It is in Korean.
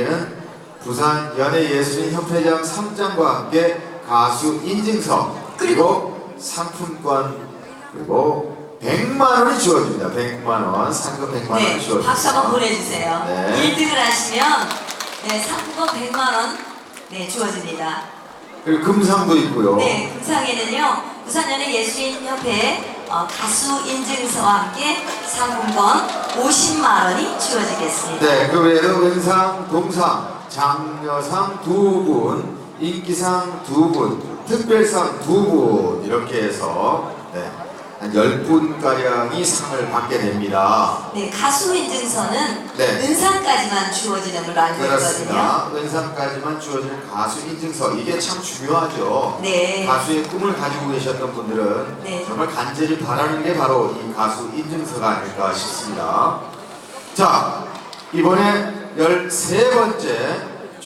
분에게는 부산 연예예술인 협회장 3장과 함께 가수 인증서 그리고 상품권 그리고 100만 원이 주어집니다. 100만 원 상금 100만 원이 네, 주어집니다. 박수 한번 보내주세요. 네. 1등을 하시면 네, 상품권 100만 원 네, 주어집니다. 그리고 금상도 있고요. 네, 금상에는요 부산연예예술인협회 어, 가수 인증서와 함께 상품권 50만 원이 주어지겠습니다. 네, 그 외에도 은상, 동상, 장려상 두 분, 인기상 두 분, 특별상 두 분 이렇게 해서 네, 한 10분가량이 상을 받게 됩니다. 네, 가수 인증서는 네. 은상까지만 주어지는 걸로 알고 있거든요. 그렇습니다. 은상까지만 주어지는 가수 인증서 이게 참 중요하죠. 네. 가수의 꿈을 가지고 계셨던 분들은 네. 정말 간절히 바라는 게 바로 이 가수 인증서가 아닐까 싶습니다. 자, 이번에 13번째